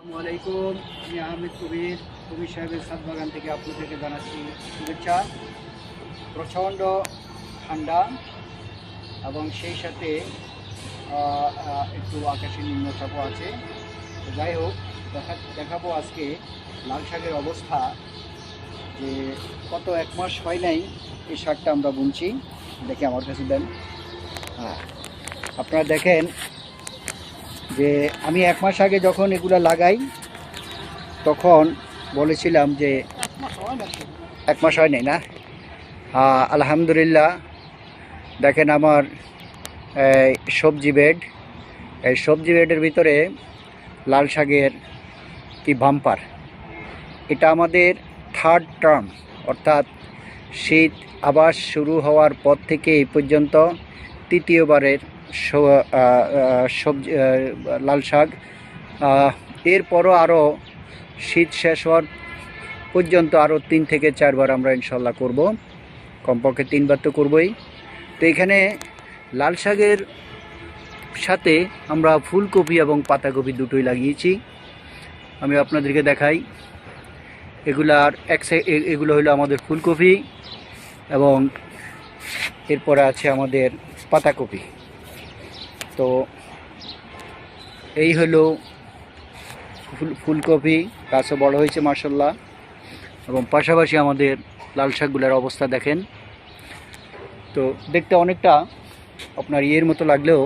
আলাইকুম। আমি আহমেদ কবির কবির সাহেবের সাত বাগান থেকে আপনাদেরকে জানাচ্ছি শুভেচ্ছা। প্রচণ্ড ঠান্ডা এবং সেই সাথে একটু আকাশে নিম্নচাপও আছে। তো যাই হোক, দেখা, দেখাবো আজকে লাল শাকের অবস্থা যে কত এক মাস হয় নাই এই শাকটা আমরা বুনছি। দেখে আমার কাছে দেন। হ্যাঁ আপনারা দেখেন যে আমি এক মাস আগে যখন এগুলো লাগাই, তখন বলেছিলাম যে এক মাস হয় নাই না? আলহামদুলিল্লাহ, দেখেন আমার সবজি বেড এই সবজি বেডের ভিতরে লাল শাকের কি বাম্পার এটা আমাদের থার্ড টার্ম অর্থাৎ শীত আবার শুরু হওয়ার পর থেকে এই পর্যন্ত তৃতীয়বারের সবজি লাল শাক। এরপরও আরও শীত শেষ হওয়ার পর্যন্ত আরও তিন থেকে চারবার আমরা ইনশাল্লাহ করব। কমপক্ষে তিনবার তো করবই। তো এখানে লাল শাকের সাথে আমরা ফুলকপি এবং পাতাকপি দুটোই লাগিয়েছি। আমি আপনাদেরকে দেখাই। এগুলার এক এগুলো হলো আমাদের ফুলকপি এবং এরপরে আছে আমাদের পাতাকপি। তো এই হলো ফুল, ফুলকপি গাছও বড় হয়েছে মার্শাল্লাহ এবং পাশাপাশি আমাদের লাল শাকগুলোর অবস্থা দেখেন। তো দেখতে অনেকটা আপনার ইয়ের মতো লাগলেও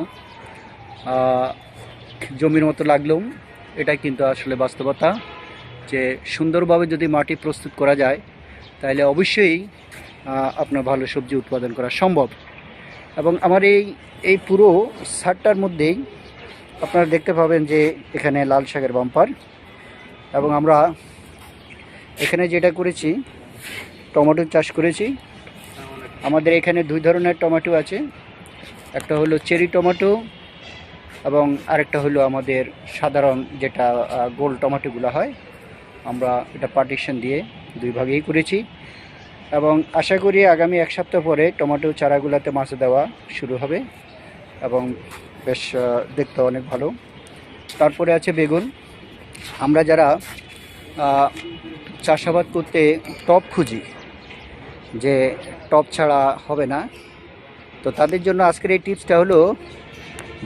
জমির মতো লাগলেও এটা কিন্তু আসলে বাস্তবতা যে সুন্দরভাবে যদি মাটি প্রস্তুত করা যায়, তাহলে অবশ্যই আপনার ভালো সবজি উৎপাদন করা সম্ভব। এবং আমার এই এই পুরো সারটার মধ্যেই আপনারা দেখতে পাবেন যে এখানে লাল শাকের বাম্পার এবং আমরা এখানে যেটা করেছি, টমেটো চাষ করেছি। আমাদের এখানে দুই ধরনের টমেটো আছে। একটা হলো চেরি টমেটো এবং আরেকটা হলো আমাদের সাধারণ যেটা গোল টমেটোগুলো হয়। আমরা এটা পার্টিশন দিয়ে দুই ভাগেই করেছি। এবং আশা করি আগামী এক সপ্তাহ পরে টমেটো চারাগুলোতে মাছ দেওয়া শুরু হবে এবং বেশ দেখতে অনেক ভালো। তারপরে আছে বেগুন। আমরা যারা চাষাবাদ করতে টপ খুঁজি, যে টপ ছাড়া হবে না, তো তাদের জন্য আজকের এই টিপসটা হলো,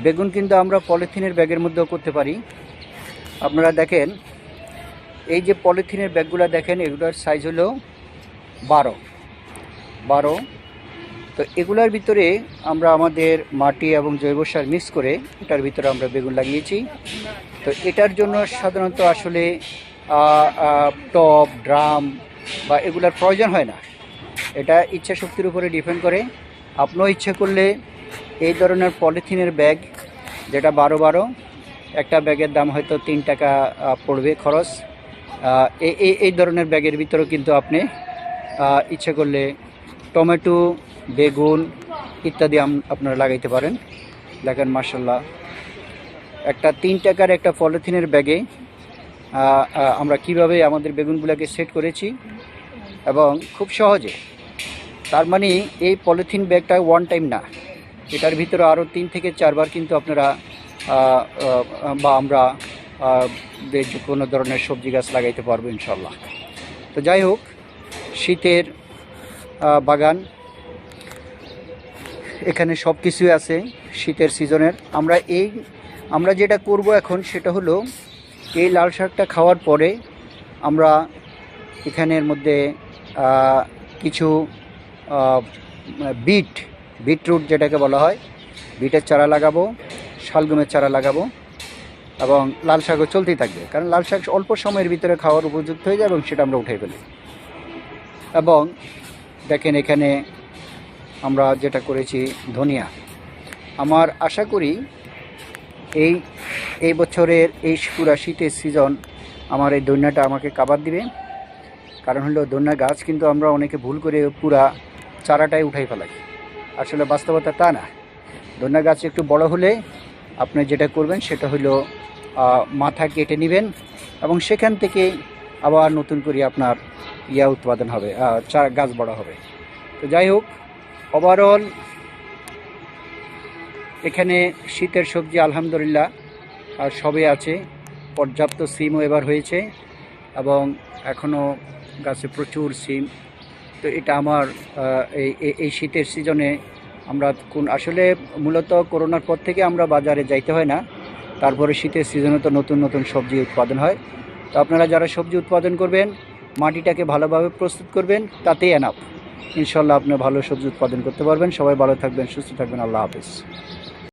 বেগুন কিন্তু আমরা পলিথিনের ব্যাগের মধ্যেও করতে পারি। আপনারা দেখেন, এই যে পলিথিনের ব্যাগগুলো দেখেন, এগুলোর সাইজ হলো বারো। বারো। তো এগুলোর ভিতরে আমরা আমাদের মাটি এবং জৈব সার মিক্স করে এটার ভিতরে আমরা বেগুন লাগিয়েছি। তো এটার জন্য সাধারণত আসলে আহ, ড্রাম বা এগুলোর প্রয়োজন হয় না। এটা ইচ্ছা শক্তির উপরে ডিপেন্ড করে। আপনিও ইচ্ছা করলে এই ধরনের পলিথিনের ব্যাগ যেটা বারো বারো একটা ব্যাগের দাম হয়তো তিন টাকা পড়বে খরচ। এই এই- ধরনের ব্যাগের ভিতরেও কিন্তু আপনি ইচ্ছা করলে টমেটো, বেগুন ইত্যাদি আপনারা লাগাইতে পারেন। দেখেন মার্শাল্লাহ একটা তিন টাকার একটা পলিথিনের ব্যাগে আমরা কীভাবে আমাদের বেগুনগুলোকে সেট করেছি এবং খুব সহজে। তার মানে এই পলিথিন ব্যাগটা ওয়ান টাইম না। এটার ভিতরে আরও তিন থেকে চারবার কিন্তু আপনারা বা আমরা যে কোনো ধরনের সবজি গাছ লাগাইতে পারব ইনশাল্লাহ তো যাই হোক শীতের বাগান। এখানে সব কিছুই আছে শীতের সিজনের। আমরা এই, আমরা যেটা করব এখন সেটা হলো এই লাল শাকটা খাওয়ার পরে আমরা এখানের মধ্যে কিছু বিট, বিটরুট যেটাকে বলা হয়, বিটের চারা লাগাবো, শালগমের চারা লাগাবো এবং লাল শাকও চলতেই থাকবে। কারণ লাল শাক অল্প সময়ের ভিতরে খাওয়ার উপযুক্ত হয়ে যায় এবং সেটা আমরা উঠে ফেলি এবং দেখেন এখানে আমরা যেটা করেছি, ধনিয়া। আমার আশা করি এই এই বছরের এই পুরা শীতের সিজন আমার এই ধনিয়াটা আমাকে কাবার দিবে। কারণ হলো ধনিয়া গাছ কিন্তু আমরা অনেকে ভুল করে পুরা চারাটাই উঠাই ফেলাই। আসলে বাস্তবতা তা না। ধনিয়া গাছ একটু বড় হলে আপনি যেটা করবেন সেটা হলো মাথা কেটে নেবেন এবং সেখান থেকে আবার নতুন করে আপনার ইয়া উৎপাদন হবে গাছ বড় হবে। তো যাই হোক ওভারঅল এখানে শীতের সবজি আলহামদুলিল্লাহ, আর সবে আছে। পর্যাপ্ত সিমও এবার হয়েছে এবং এখনও গাছে প্রচুর সিম। তো এটা আমার এই শীতের সিজনে আমরা কোন, আসলে মূলত করোনার পর থেকে আমরা বাজারে যাইতে হয় না। তারপরে শীতের সিজনে তো নতুন নতুন সবজি উৎপাদন হয়। তো আপনারা যারা সবজি উৎপাদন করবেন মাটিটাকে ভালোভাবে প্রস্তুত করবেন, তাতেই এনাফ ইনশাল্লাহ আপনি ভালো সবজি উৎপাদন করতে পারবেন। সবাই ভালো থাকবেন, সুস্থ থাকবেন। আল্লাহ হাফিজ।